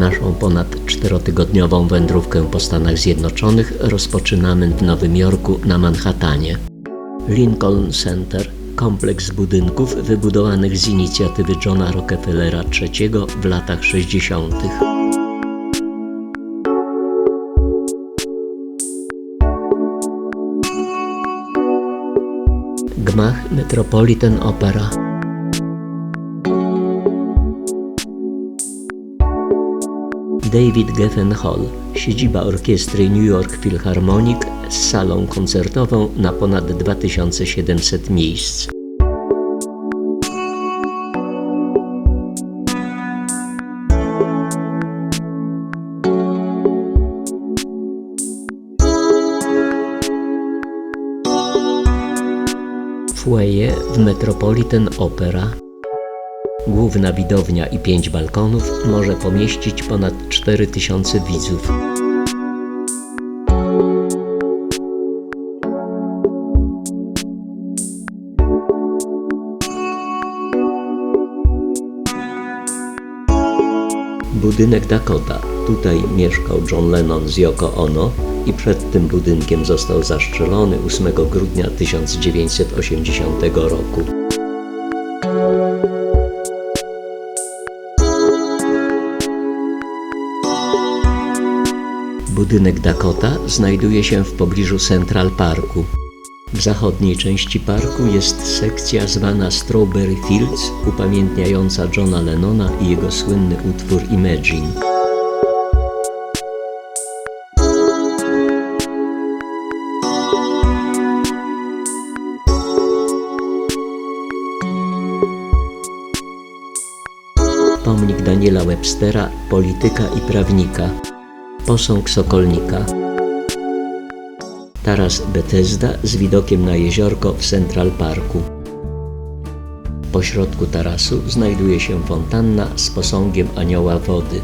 Naszą ponad czterotygodniową wędrówkę po Stanach Zjednoczonych rozpoczynamy w Nowym Jorku na Manhattanie. Lincoln Center, kompleks budynków wybudowanych z inicjatywy Johna Rockefellera III w latach 60. Gmach Metropolitan Opera. David Geffen Hall, siedziba orkiestry New York Philharmonic z salą koncertową na ponad 2700 miejsc. Foyer w Metropolitan Opera. Główna widownia i pięć balkonów może pomieścić ponad 4000 widzów. Budynek Dakota. Tutaj mieszkał John Lennon z Yoko Ono i przed tym budynkiem został zastrzelony 8 grudnia 1980 roku. Budynek Dakota znajduje się w pobliżu Central Parku. W zachodniej części parku jest sekcja zwana Strawberry Fields, upamiętniająca Johna Lennona i jego słynny utwór Imagine. Pomnik Daniela Webstera, polityka i prawnika. Posąg Sokolnika. Taras Bethesda z widokiem na jeziorko w Central Parku. Po środku tarasu znajduje się fontanna z posągiem anioła wody.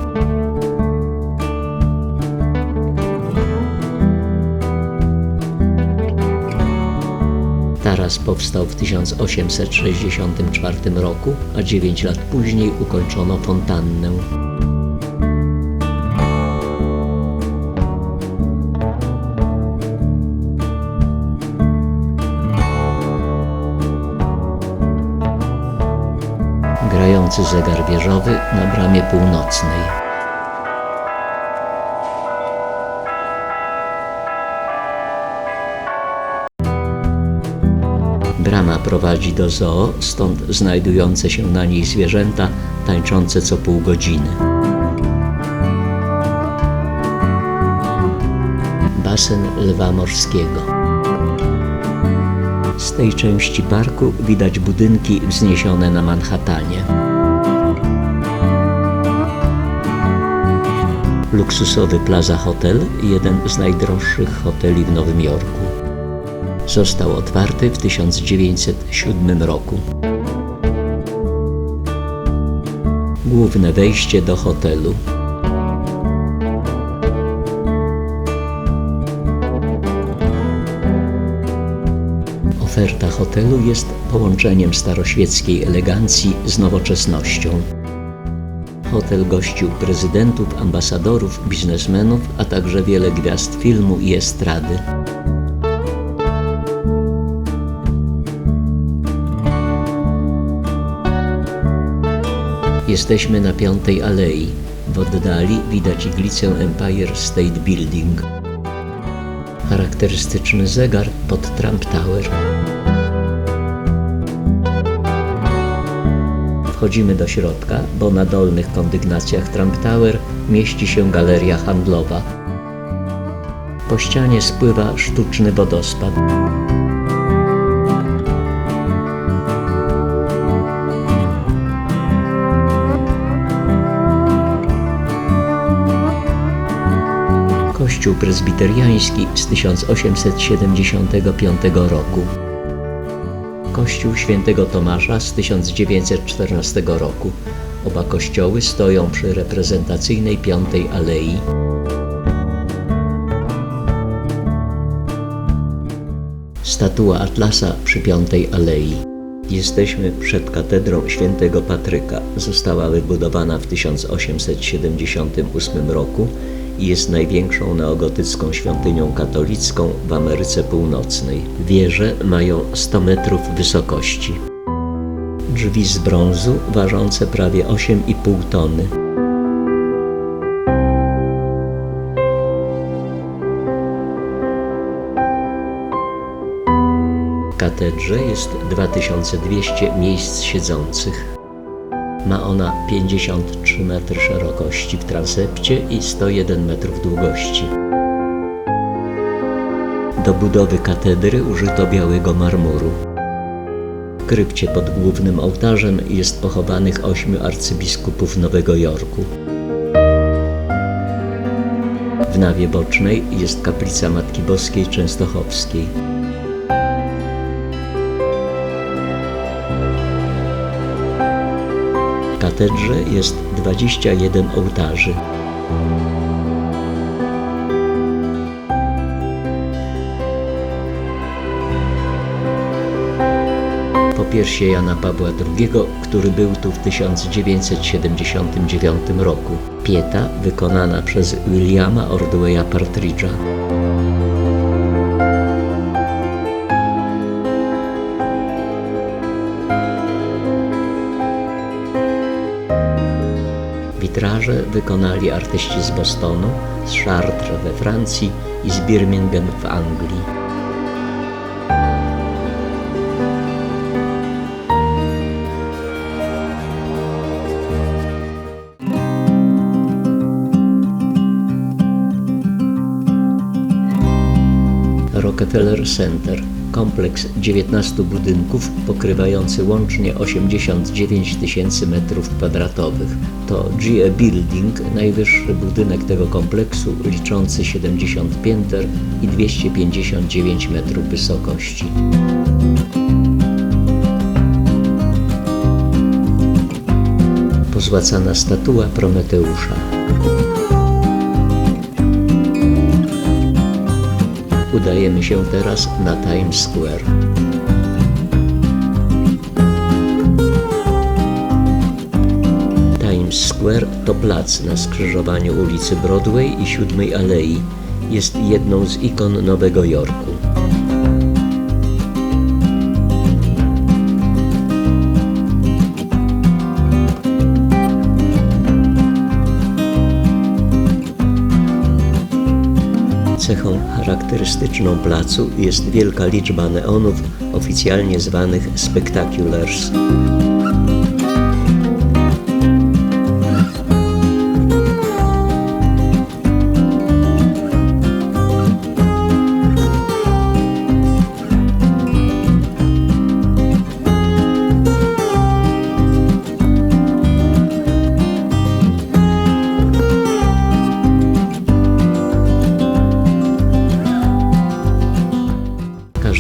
Taras powstał w 1864 roku, a 9 lat później ukończono fontannę. Grający zegar wieżowy na bramie północnej. Brama prowadzi do zoo, stąd znajdujące się na niej zwierzęta tańczące co pół godziny. Basen lwa morskiego. Z tej części parku widać budynki wzniesione na Manhattanie. Luksusowy Plaza Hotel, jeden z najdroższych hoteli w Nowym Jorku. Został otwarty w 1907 roku. Główne wejście do hotelu. Hotelu jest połączeniem staroświeckiej elegancji z nowoczesnością. Hotel gościł prezydentów, ambasadorów, biznesmenów, a także wiele gwiazd filmu i estrady. Jesteśmy na Piątej Alei. W oddali widać iglicę Empire State Building. Charakterystyczny zegar pod Trump Tower. Wchodzimy do środka, bo na dolnych kondygnacjach Trump Tower mieści się galeria handlowa. Po ścianie spływa sztuczny wodospad. Kościół prezbiteriański z 1875 roku. Kościół świętego Tomasza z 1914 roku. Oba kościoły stoją przy reprezentacyjnej Piątej Alei. Statua Atlasa przy Piątej Alei. Jesteśmy przed katedrą świętego Patryka. Została wybudowana w 1878 roku i jest największą neogotycką świątynią katolicką w Ameryce Północnej. Wieże mają 100 metrów wysokości. Drzwi z brązu ważące prawie 8,5 tony. W katedrze jest 2200 miejsc siedzących. Ma ona 53 metry szerokości w transepcie i 101 metrów długości. Do budowy katedry użyto białego marmuru. W krypcie pod głównym ołtarzem jest pochowanych ośmiu arcybiskupów Nowego Jorku. W nawie bocznej jest kaplica Matki Boskiej Częstochowskiej. Katedrze jest 21 ołtarzy. Popiersie Jana Pawła II, który był tu w 1979 roku. Pieta wykonana przez Williama Ordwaya Partridge'a. Witraże wykonali artyści z Bostonu, z Chartres we Francji i z Birmingham w Anglii. Rockefeller Center, kompleks 19 budynków pokrywający łącznie 89 tysięcy metrów kwadratowych. To GE Building, najwyższy budynek tego kompleksu, liczący 70 pięter i 259 metrów wysokości. Pozłacana statua Prometeusza. Udajemy się teraz na Times Square. Times Square to plac na skrzyżowaniu ulicy Broadway i Siódmej Alei. Jest jedną z ikon Nowego Jorku. Cechą charakterystyczną placu jest wielka liczba neonów, oficjalnie zwanych spectaculars.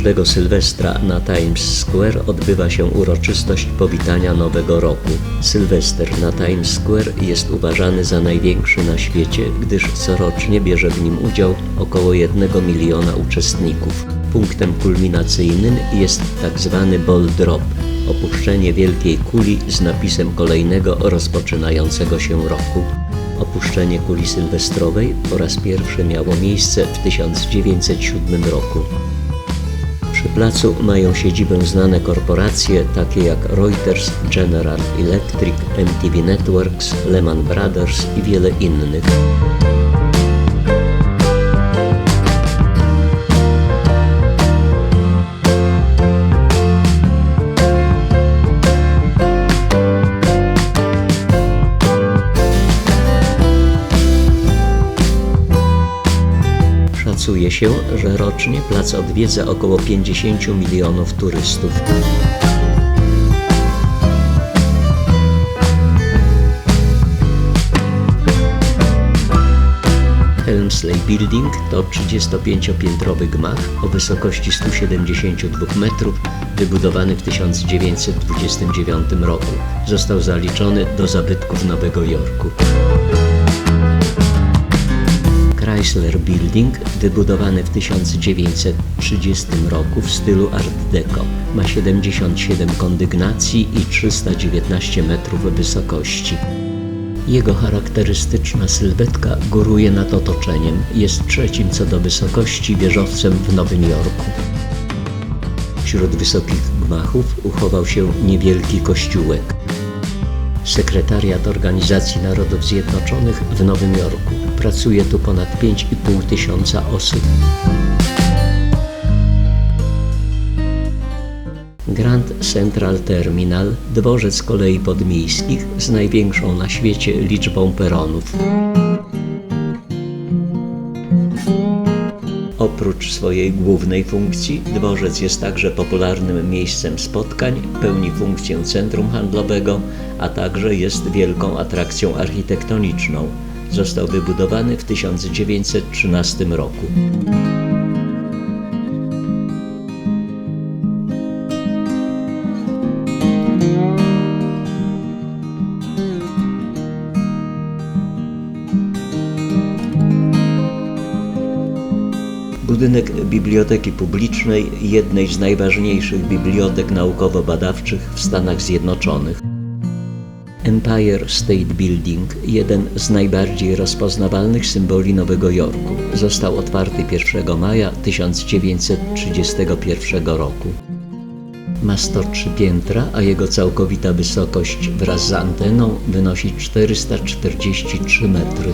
Każdego Sylwestra na Times Square odbywa się uroczystość powitania Nowego Roku. Sylwester na Times Square jest uważany za największy na świecie, gdyż corocznie bierze w nim udział około 1 miliona uczestników. Punktem kulminacyjnym jest tak zwany ball drop, opuszczenie wielkiej kuli z napisem kolejnego rozpoczynającego się roku. Opuszczenie kuli sylwestrowej po raz pierwszy miało miejsce w 1907 roku. Przy placu mają siedzibę znane korporacje takie jak Reuters, General Electric, MTV Networks, Lehman Brothers i wiele innych. Się, że rocznie plac odwiedza około 50 milionów turystów. Helmsley Building to 35-piętrowy gmach o wysokości 172 metrów, wybudowany w 1929 roku. Został zaliczony do zabytków Nowego Jorku. Chrysler Building, wybudowany w 1930 roku w stylu Art Deco. Ma 77 kondygnacji i 319 metrów wysokości. Jego charakterystyczna sylwetka góruje nad otoczeniem. Jest trzecim co do wysokości wieżowcem w Nowym Jorku. Wśród wysokich gmachów uchował się niewielki kościółek. Sekretariat Organizacji Narodów Zjednoczonych w Nowym Jorku. Pracuje tu ponad 5,5 tysiąca osób. Grand Central Terminal, dworzec kolei podmiejskich z największą na świecie liczbą peronów. Oprócz swojej głównej funkcji, dworzec jest także popularnym miejscem spotkań, pełni funkcję centrum handlowego, a także jest wielką atrakcją architektoniczną. Został wybudowany w 1913 roku. Budynek Biblioteki Publicznej, jednej z najważniejszych bibliotek naukowo-badawczych w Stanach Zjednoczonych. Empire State Building, jeden z najbardziej rozpoznawalnych symboli Nowego Jorku, został otwarty 1 maja 1931 roku. Ma 103 piętra, a jego całkowita wysokość wraz z anteną wynosi 443 metry.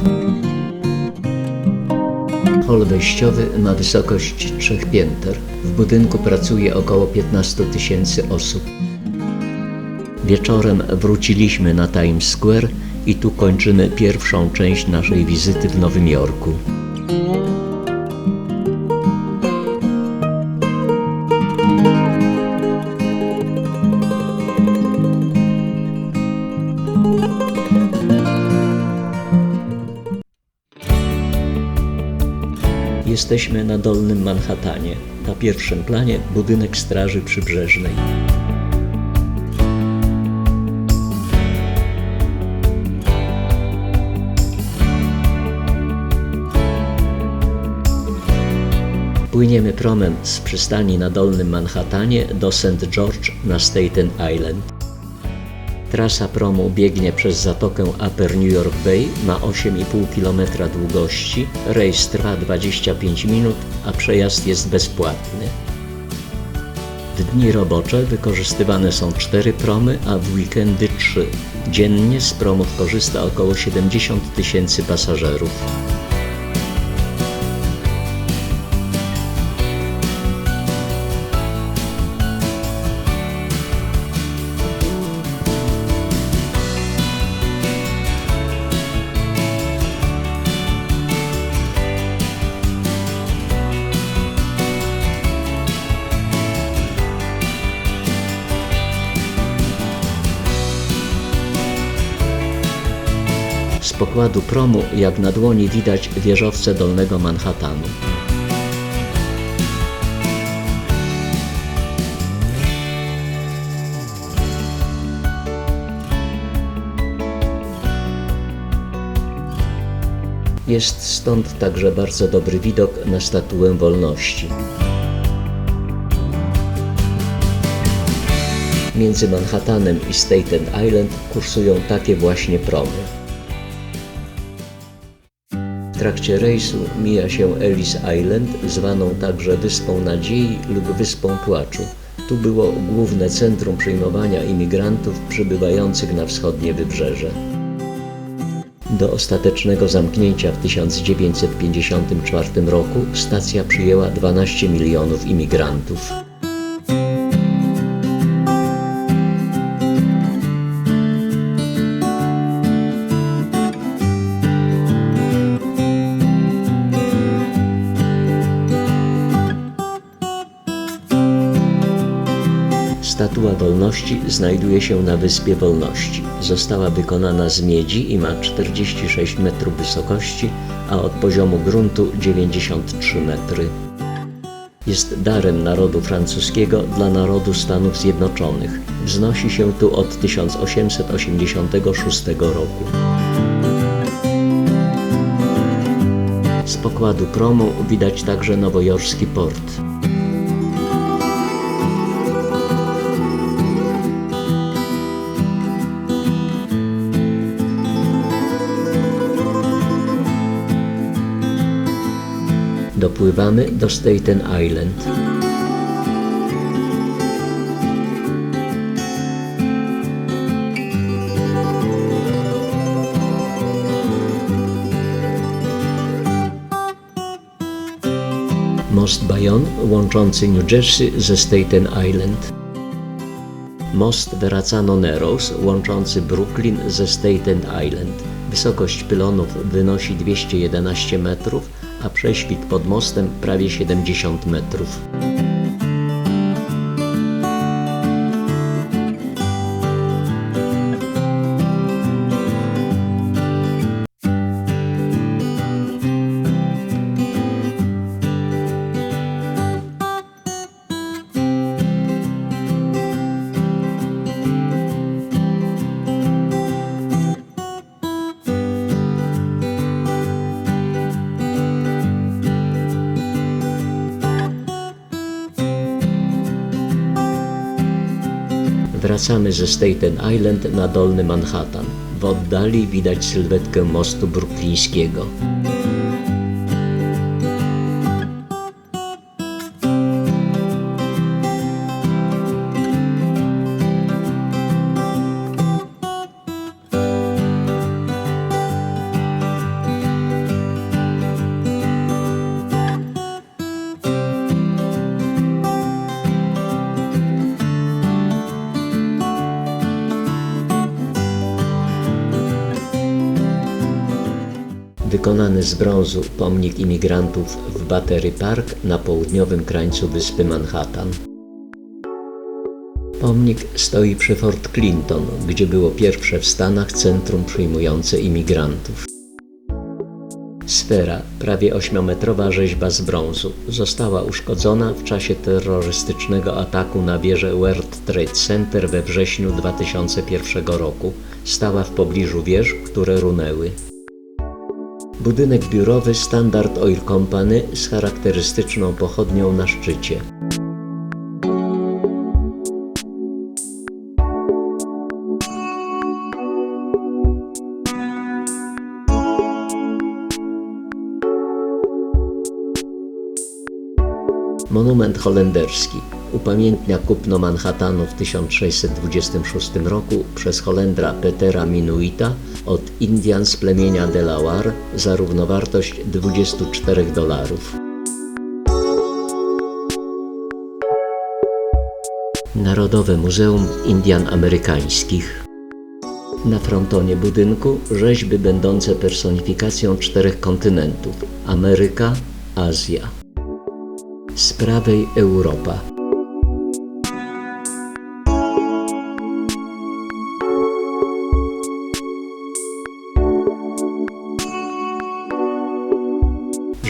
Hol wejściowy ma wysokość trzech pięter. W budynku pracuje około 15 tysięcy osób. Wieczorem wróciliśmy na Times Square i tu kończymy pierwszą część naszej wizyty w Nowym Jorku. Jesteśmy na Dolnym Manhattanie. Na pierwszym planie budynek Straży Przybrzeżnej. Płyniemy promem z przystani na Dolnym Manhattanie do St. George na Staten Island. Trasa promu biegnie przez zatokę Upper New York Bay, ma 8,5 km długości, rejs trwa 25 minut, a przejazd jest bezpłatny. W dni robocze wykorzystywane są cztery promy, a w weekendy trzy. Dziennie z promów korzysta około 70 tysięcy pasażerów. Pokładu promu jak na dłoni widać wieżowce Dolnego Manhattanu. Jest stąd także bardzo dobry widok na Statuę Wolności. Między Manhattanem i Staten Island kursują takie właśnie promy. Trakcie rejsu mija się Ellis Island, zwaną także Wyspą Nadziei lub Wyspą Płaczu. Tu było główne centrum przyjmowania imigrantów przybywających na wschodnie wybrzeże. Do ostatecznego zamknięcia w 1954 roku stacja przyjęła 12 milionów imigrantów. Statua Wolności znajduje się na Wyspie Wolności. Została wykonana z miedzi i ma 46 metrów wysokości, a od poziomu gruntu 93 metry. Jest darem narodu francuskiego dla narodu Stanów Zjednoczonych. Wznosi się tu od 1886 roku. Z pokładu promu widać także nowojorski port. Dopływamy do Staten Island. Most Bayonne łączący New Jersey ze Staten Island. Most Verrazzano Narrows łączący Brooklyn ze Staten Island. Wysokość pylonów wynosi 211 metrów, a prześwit pod mostem prawie 70 metrów. Wracamy ze Staten Island na Dolny Manhattan. W oddali widać sylwetkę mostu bruklińskiego. Wykonany z brązu pomnik imigrantów w Battery Park na południowym krańcu wyspy Manhattan. Pomnik stoi przy Fort Clinton, gdzie było pierwsze w Stanach centrum przyjmujące imigrantów. Sfera, prawie ośmiometrowa rzeźba z brązu, została uszkodzona w czasie terrorystycznego ataku na wieżę World Trade Center we wrześniu 2001 roku. Stała w pobliżu wież, które runęły. Budynek biurowy Standard Oil Company z charakterystyczną pochodnią na szczycie. Monument holenderski upamiętnia kupno Manhattanu w 1626 roku przez Holendra Petera Minuita od Indian z plemienia Delaware za równowartość 24 dolarów. Narodowe Muzeum Indian Amerykańskich na frontonie budynku rzeźby będące personifikacją czterech kontynentów Ameryka, Azja. Z prawej Europa.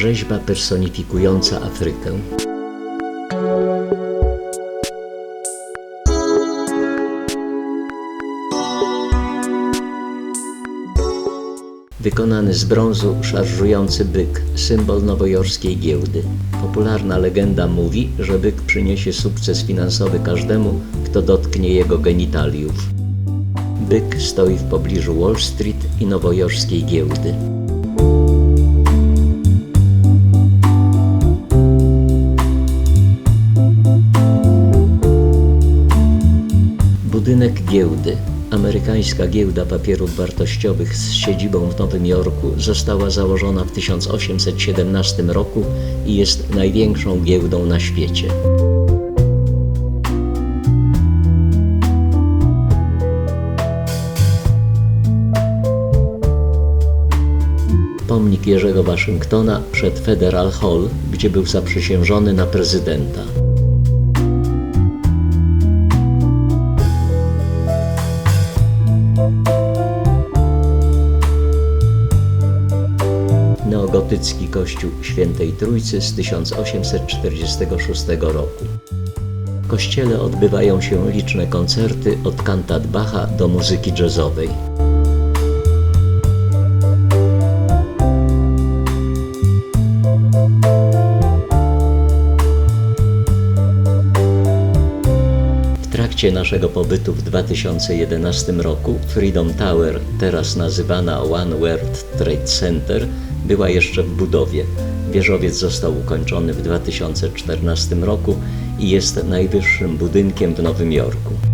Rzeźba personifikująca Afrykę. Wykonany z brązu szarżujący byk, symbol nowojorskiej giełdy. Popularna legenda mówi, że byk przyniesie sukces finansowy każdemu, kto dotknie jego genitaliów. Byk stoi w pobliżu Wall Street i nowojorskiej giełdy. Giełdy. Amerykańska giełda papierów wartościowych z siedzibą w Nowym Jorku została założona w 1817 roku i jest największą giełdą na świecie. Pomnik Jerzego Waszyngtona przed Federal Hall, gdzie był zaprzysiężony na prezydenta. Gotycki Kościół Świętej Trójcy z 1846 roku. W kościele odbywają się liczne koncerty od kantat Bacha do muzyki jazzowej. W trakcie naszego pobytu w 2011 roku Freedom Tower, teraz nazywana One World Trade Center, była jeszcze w budowie. Wieżowiec został ukończony w 2014 roku i jest najwyższym budynkiem w Nowym Jorku.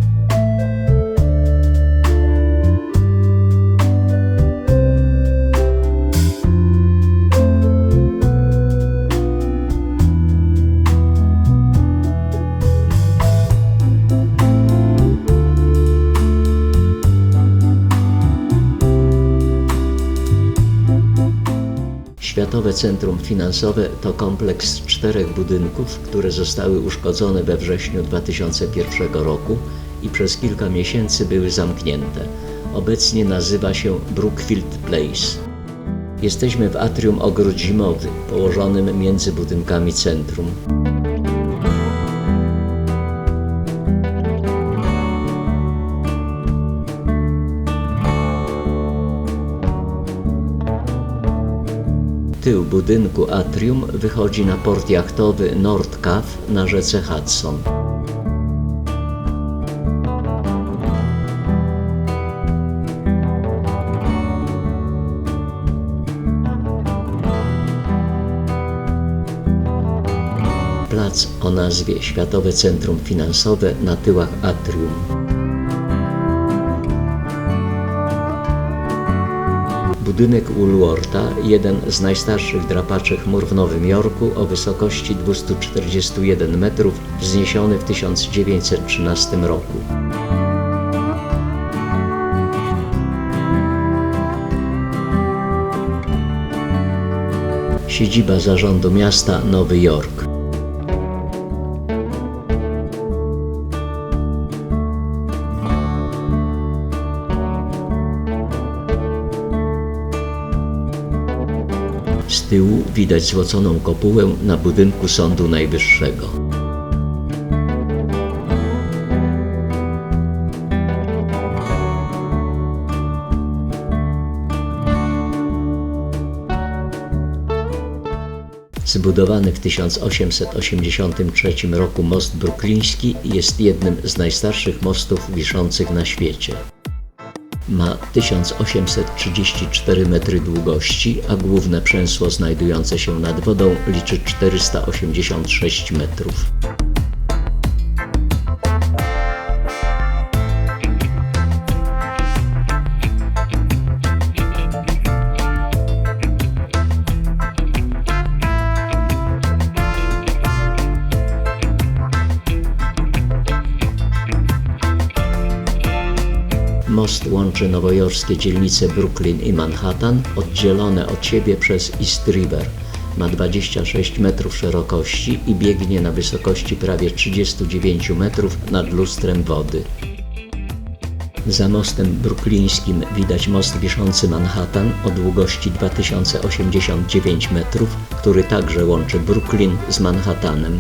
Światowe Centrum Finansowe to kompleks czterech budynków, które zostały uszkodzone we wrześniu 2001 roku i przez kilka miesięcy były zamknięte. Obecnie nazywa się Brookfield Place. Jesteśmy w atrium ogród zimowy, położonym między budynkami centrum. Tył budynku atrium wychodzi na port jachtowy Nord Cave na rzece Hudson. Plac o nazwie Światowe Centrum Finansowe na tyłach atrium. Budynek Woolwortha, jeden z najstarszych drapaczy chmur w Nowym Jorku o wysokości 241 metrów, wzniesiony w 1913 roku. Siedziba zarządu miasta Nowy Jork. Tyłu widać złoconą kopułę na budynku Sądu Najwyższego. Zbudowany w 1883 roku most brukliński jest jednym z najstarszych mostów wiszących na świecie. Ma 1834 metry długości, a główne przęsło znajdujące się nad wodą liczy 486 metrów. Most łączy nowojorskie dzielnice Brooklyn i Manhattan, oddzielone od siebie przez East River. Ma 26 metrów szerokości i biegnie na wysokości prawie 39 metrów nad lustrem wody. Za mostem bruklińskim widać most wiszący Manhattan o długości 2089 metrów, który także łączy Brooklyn z Manhattanem.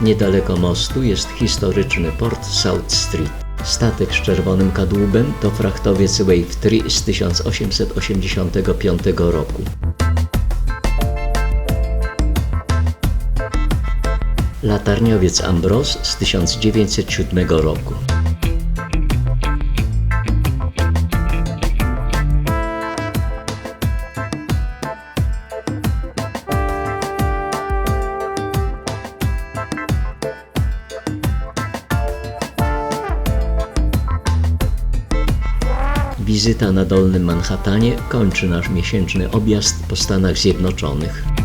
Niedaleko mostu jest historyczny port South Street. Statek z czerwonym kadłubem to frachtowiec Wave 3 z 1885 roku. Latarniowiec Ambros z 1907 roku. Wizyta na Dolnym Manhattanie kończy nasz miesięczny objazd po Stanach Zjednoczonych.